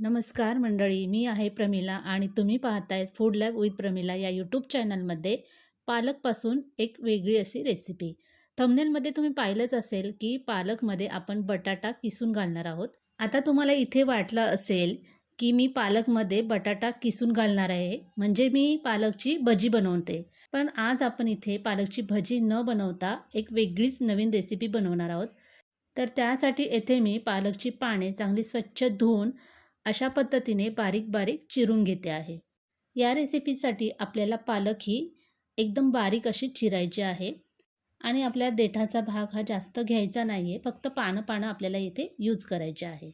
नमस्कार मंडळी मी आहे प्रमिला आणि तुम्ही पाहताय फूड लॅब विथ प्रमिला या यूट्यूब चॅनलमध्ये पालकपासून एक वेगळी अशी रेसिपी थंबनेलमध्ये तुम्ही पाहिलंच असेल की पालकमध्ये आपण बटाटा किसून घालणार आहोत. आता तुम्हाला इथे वाटलं असेल की मी पालकमध्ये बटाटा किसून घालणार आहे म्हणजे मी पालकची भजी बनवते. पण आज आपण इथे पालकची भजी न बनवता एक वेगळीच नवीन रेसिपी बनवणार आहोत. तर त्यासाठी येथे मी पालकची पाने चांगली स्वच्छ धुवून अशा पद्धतीने बारीक बारीक चिरून घेते आहे. या रेसिपीसाठी आपल्याला पालक ही एकदम बारीक अशी चिरायची आहे आणि आपल्या देठाचा भाग हा जास्त घ्यायचा नाही आहे फक्त पानं पानं आपल्याला इथे यूज करायचे आहे.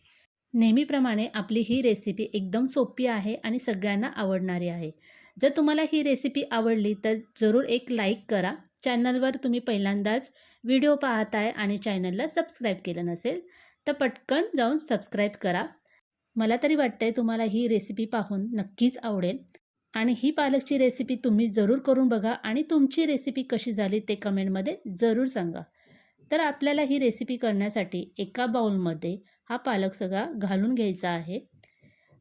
नेहमीप्रमाणे आपली ही रेसिपी एकदम सोपी आहे आणि सगळ्यांना आवडणारी आहे. जर तुम्हाला ही रेसिपी आवडली तर जरूर एक लाईक करा. चॅनलवर तुम्ही पहिल्यांदाच व्हिडिओ पाहताय आणि चॅनलला सबस्क्राईब केलं नसेल तर पटकन जाऊन सबस्क्राईब करा. मला तरी वाटतंय तुम्हाला ही रेसिपी पाहून नक्कीच आवडेल. आणि ही पालकची रेसिपी तुम्ही जरूर करून बघा आणि तुमची रेसिपी कशी झाली ते कमेंटमध्ये जरूर सांगा. तर आपल्याला ही रेसिपी करण्यासाठी एका बाउलमध्ये हा पालक सगळा घालून घ्यायचा आहे.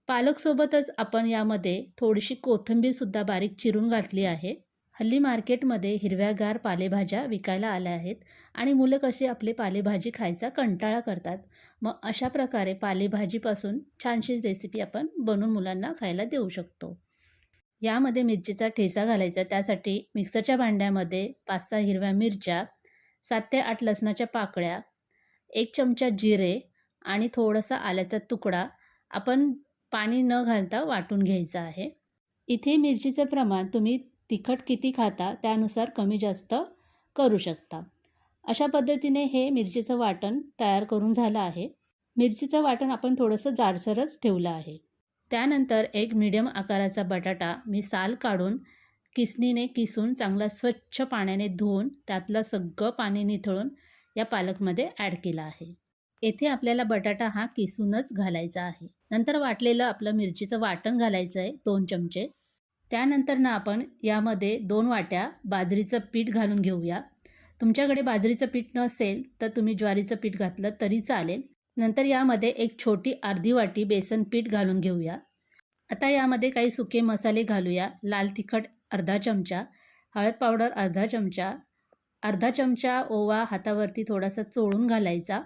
पालकसोबतच आपण यामध्ये थोडीशी कोथिंबीरसुद्धा बारीक चिरून घातली आहे. हल्ली मार्केटमध्ये हिरव्यागार पालेभाज्या विकायला आल्या आहेत आणि मुलं कशी आपले पालेभाजी खायचा कंटाळा करतात. मग अशा प्रकारे पालेभाजीपासून छानशी रेसिपी आपण बनवून मुलांना खायला देऊ शकतो. यामध्ये मिरचीचा ठेचा घालायचा त्यासाठी मिक्सरच्या भांड्यामध्ये पाच सहा हिरव्या मिरच्या सात ते आठ लसणाच्या पाकळ्या एक चमचा जिरे आणि थोडासा आल्याचा तुकडा आपण पाणी न घालता वाटून घ्यायचं आहे. इथे मिरचीचं प्रमाण तुम्ही तिखट किती खाता त्यानुसार कमी जास्त करू शकता. अशा पद्धतीने हे मिरचीचं वाटण तयार करून झालं आहे. मिरचीचं वाटण आपण थोडंसं जाडसरच ठेवलं आहे. त्यानंतर एक मिडियम आकाराचा बटाटा मी साल काढून किसनीने किसून चांगला स्वच्छ पाण्याने धुवून त्यातलं सगळं पाणी निथळून या पालकमध्ये ॲड केलं आहे. येथे आपल्याला बटाटा हा किसूनच घालायचा आहे. नंतर वाटलेलं आपलं मिरचीचं वाटण घालायचं आहे दोन चमचे. त्यानंतर ना आपण यामध्ये दोन वाट्या बाजरीचं पीठ घालून घेऊया. तुमच्याकडे बाजरीचं पीठ नसेल तर तुम्ही ज्वारीचं पीठ घातलं तरी चालेल. नंतर यामध्ये एक छोटी अर्धी वाटी बेसन पीठ घालून घेऊया. आता यामध्ये काही सुके मसाले घालूया. लाल तिखट अर्धा चमचा हळद पावडर अर्धा चमचा अर्धा चमचा ओवा हातावरती थोडासा चोळून घालायचा.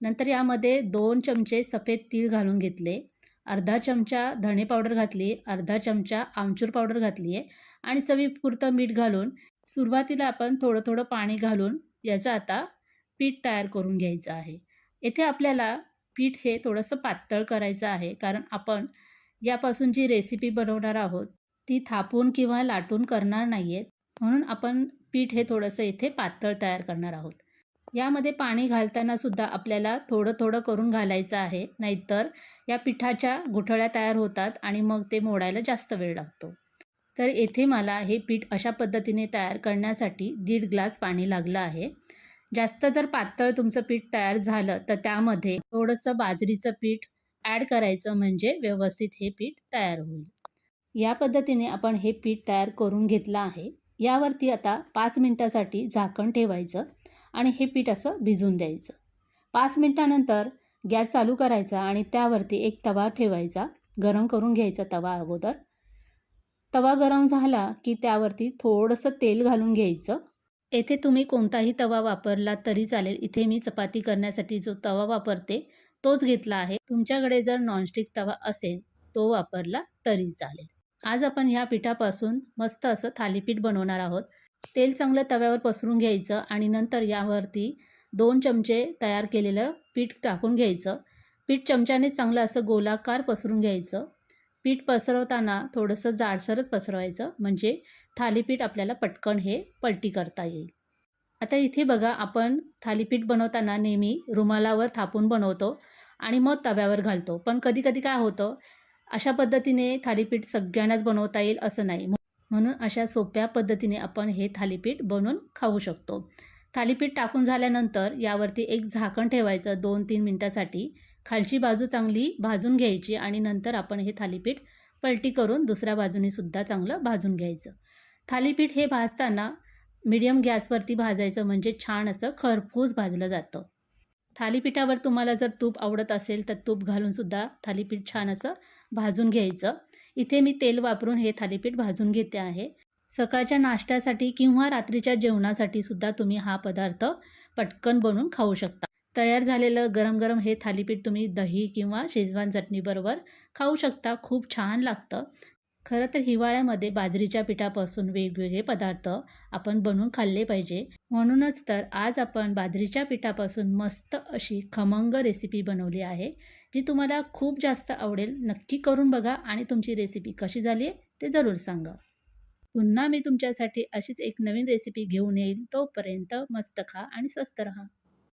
नंतर यामध्ये दोन चमचे सफेद तीळ घालून घेतले. अर्धा चमचा धणे पावडर घातली अर्धा चमचा आमचूर पावडर घातली आहे आणि चवीपुरतं मीठ घालून सुरुवातीला आपण थोडं थोडं पाणी घालून याचं आता पीठ तयार करून घ्यायचं आहे. येथे आपल्याला पीठ हे थोडंसं पातळ करायचं आहे कारण आपण यापासून जी रेसिपी बनवणार आहोत ती थापून किंवा लाटून करणार नाही आहेत म्हणून आपण पीठ हे थोडंसं इथे पातळ तयार करणार आहोत. यामध्ये पाणी घालताना सुद्धा आपल्याला थोडं थोडं करून घालायचं आहे. नाहीतर या पिठाच्या गुठळ्या तयार होतात आणि मग ते मोडायला जास्त वेळ लागतो. तर येथे मला हे पीठ अशा पद्धतीने तयार करण्यासाठी दीड ग्लास पाणी लागलं आहे. जास्त जर पातळ तुमचं पीठ तयार झालं तर त्यामध्ये थोडंसं बाजरीचं पीठ ॲड करायचं म्हणजे व्यवस्थित हे पीठ तयार होईल. या पद्धतीने आपण हे पीठ तयार करून घेतलं आहे. यावरती आता पाच मिनटासाठी झाकण ठेवायचं. आणि हे पीठ असं भिजून द्यायचं. पाच मिनटानंतर गॅस चालू करायचा आणि त्यावरती एक तवा ठेवायचा. गरम करून घ्यायचा तवा अगोदर. तवा गरम झाला की त्यावरती थोडंसं तेल घालून घ्यायचं. येथे तुम्ही कोणताही तवा वापरला तरी चालेल. इथे मी चपाती करण्यासाठी जो तवा वापरते तोच घेतला आहे. तुमच्याकडे जर नॉनस्टिक तवा असेल तो वापरला तरी चालेल. आज आपण ह्या पिठापासून मस्त असं थालीपीठ बनवणार आहोत. तेल चांगलं तव्यावर पसरून घ्यायचं आणि नंतर यावरती दोन चमचे तयार केलेलं पीठ टाकून घ्यायचं. पीठ चमच्याने चांगलं असं गोलाकार पसरून घ्यायचं. पीठ पसरवताना थोडंसं जाडसरच पसरवायचं म्हणजे थालीपीठ आपल्याला पटकन हे पलटी करता येईल. आता इथे बघा आपण थालीपीठ बनवताना नेहमी रुमालावर थापून बनवतो आणि मग तव्यावर घालतो. पण कधीकधी काय होतं अशा पद्धतीने थालीपीठ सगळ्यांनाच बनवता येईल असं नाही. म्हणून अशा सोप्या पद्धतीने आपण हे थालीपीठ बनवून खाऊ शकतो. थालीपीठ टाकून झाल्यानंतर यावरती एक झाकण ठेवायचं दोन तीन मिनटासाठी. खालची बाजू चांगली भाजून घ्यायची आणि नंतर आपण हे थालीपीठ पलटी करून दुसऱ्या बाजूने सुद्धा चांगलं भाजून घ्यायचं. थालीपीठ हे भाजताना मीडियम गॅसवरती भाजायचं म्हणजे छान असं खरपूस भाजलं जातं. थालीपीठावर तुम्हाला जर तूप आवडत असेल तर तूप घालूनसुद्धा थालीपीठ छान असं भाजून घ्यायचं. इथे मी तेल वापरून हे थालीपीठ भाजून घेते आहे. सकाळच्या नाश्त्यासाठी किंवा रात्रीच्या जेवणासाठी सुद्धा तुम्ही हा पदार्थ पटकन बनवून खाऊ शकता. तयार झालेलं गरम गरम हे थालीपीठ तुम्ही दही किंवा शेजवान चटणीबरोबर खाऊ शकता खूप छान लागतं. खरं तर हिवाळ्यामध्ये बाजरीच्या पिठापासून वेगवेगळे पदार्थ आपण बनवून खाल्ले पाहिजे. म्हणूनच तर आज आपण बाजरीच्या पिठापासून मस्त अशी खमंग रेसिपी बनवली आहे. जी तुम्हाला खूप जास्त आवडेल नक्की करून बघा आणि तुमची रेसिपी कशी झाली आहे ते जरूर सांगा. पुन्हा मी तुमच्यासाठी अशीच एक नवीन रेसिपी घेऊन येईल. तोपर्यंत मस्त खा आणि स्वस्त रहा.